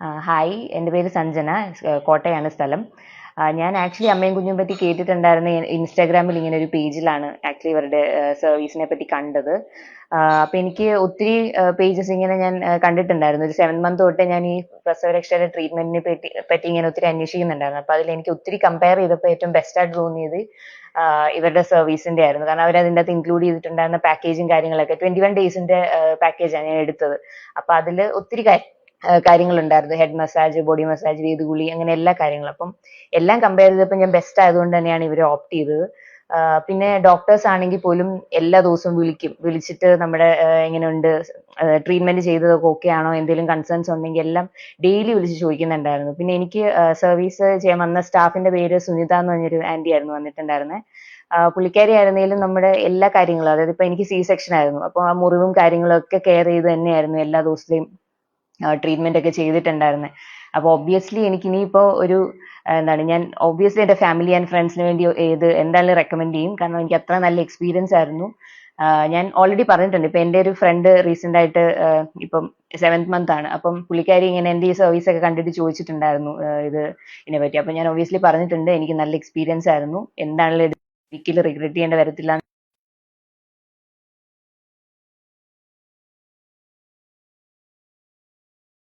Hi. എന്റെ പേര് സഞ്ജന. കോട്ടയാണ് സ്ഥലം. ഞാൻ ആക്ച്വലി അമ്മയും കുഞ്ഞും പറ്റി കേട്ടിട്ടുണ്ടായിരുന്ന ഇൻസ്റ്റാഗ്രാമിൽ ഇങ്ങനെ ഒരു പേജിലാണ് ആക്ച്വലി ഇവരുടെ സർവീസിനെ പറ്റി കണ്ടത്. അപ്പൊ എനിക്ക് ഒത്തിരി പേജസ് ഇങ്ങനെ ഞാൻ കണ്ടിട്ടുണ്ടായിരുന്നു. ഒരു സെവൻ മന്ത് തൊട്ട് ഞാൻ ഈ പ്രസവരക്ഷയുടെ ട്രീറ്റ്മെന്റിനെ പറ്റി പറ്റി ഇങ്ങനെ ഒത്തിരി അന്വേഷിക്കുന്നുണ്ടായിരുന്നു. അപ്പൊ അതിൽ എനിക്ക് ഒത്തിരി കമ്പയർ ചെയ്തപ്പോൾ ഏറ്റവും ബെസ്റ്റായിട്ട് തോന്നിയത് ഇവരുടെ സർവീസിന്റെ ആയിരുന്നു. കാരണം അവർ അതിന്റെ അകത്ത് ഇൻക്ലൂഡ് ചെയ്തിട്ടുണ്ടായിരുന്ന പാക്കേജും കാര്യങ്ങളൊക്കെ ട്വന്റി വൺ ഡേയ്സിന്റെ പാക്കേജാണ് ഞാൻ എടുത്തത്. അപ്പൊ അതിൽ ഒത്തിരി കാര്യങ്ങളുണ്ടായിരുന്നു. ഹെഡ് മസാജ് ബോഡി മസാജ് വേദുകുളി അങ്ങനെ എല്ലാ കാര്യങ്ങളും. അപ്പം എല്ലാം കമ്പയർ ചെയ്തപ്പോൾ ഞാൻ ബെസ്റ്റ് ആയതുകൊണ്ട് തന്നെയാണ് ഇവരെ ഓപ്റ്റ് ചെയ്തത്. പിന്നെ ഡോക്ടേഴ്സ് ആണെങ്കിൽ പോലും എല്ലാ ദിവസവും വിളിക്കും. വിളിച്ചിട്ട് നമ്മുടെ എങ്ങനെയുണ്ട്? ട്രീറ്റ്മെന്റ് ചെയ്തതൊക്കെ ഓക്കെ ആണോ? എന്തെങ്കിലും കൺസേൺസ് ഉണ്ടെങ്കിൽ എല്ലാം ഡെയിലി വിളിച്ച് ചോദിക്കുന്നുണ്ടായിരുന്നു. പിന്നെ എനിക്ക് സർവീസ് ചെയ്യാൻ വന്ന സ്റ്റാഫിന്റെ പേര് സുനിത എന്ന് പറഞ്ഞൊരു ആന്റി ആയിരുന്നു വന്നിട്ടുണ്ടായിരുന്നത് പുള്ളിക്കാരി ആയിരുന്നെങ്കിലും നമ്മുടെ എല്ലാ കാര്യങ്ങളും അതായത് ഇപ്പൊ എനിക്ക് സി സെക്ഷൻ ആയിരുന്നു. അപ്പോൾ ആ മുറിവും കാര്യങ്ങളും ഒക്കെ കെയർ ചെയ്ത് തന്നെയായിരുന്നു എല്ലാ ദിവസത്തെയും ട്രീറ്റ്മെന്റ് ഒക്കെ ചെയ്തിട്ടുണ്ടായിരുന്നത് അപ്പോൾ ഒബ്വിയസ്ലി എനിക്ക് ഇനിയിപ്പോൾ ഒരു എന്താണ് ഞാൻ ഒബ്വിയസ്ലി എന്റെ ഫാമിലി ആൻഡ് ഫ്രണ്ട്സിന് വേണ്ടി ഏത് എന്തായാലും റെക്കമെൻഡ് ചെയ്യും. കാരണം എനിക്ക് അത്ര നല്ല എക്സ്പീരിയൻസ് ആയിരുന്നു. ഞാൻ ഓൾറെഡി പറഞ്ഞിട്ടുണ്ട്. ഇപ്പൊ എന്റെ ഒരു ഫ്രണ്ട് റീസെന്റ് ആയിട്ട് ഇപ്പം സെവൻത് മന്ത് ആണ്. അപ്പം പുള്ളിക്കാരി ഇങ്ങനെ എന്റെ ഈ സർവീസ് ഒക്കെ കണ്ടിട്ട് ചോദിച്ചിട്ടുണ്ടായിരുന്നു ഇത് ഇതിനെ പറ്റി. അപ്പം ഞാൻ ഒബ്വിയസ്ലി പറഞ്ഞിട്ടുണ്ട് എനിക്ക് നല്ല എക്സ്പീരിയൻസ് ആയിരുന്നു. എന്താണെങ്കിലും ഒരിക്കലും റിഗ്രറ്റ് ചെയ്യേണ്ട വരത്തില്ല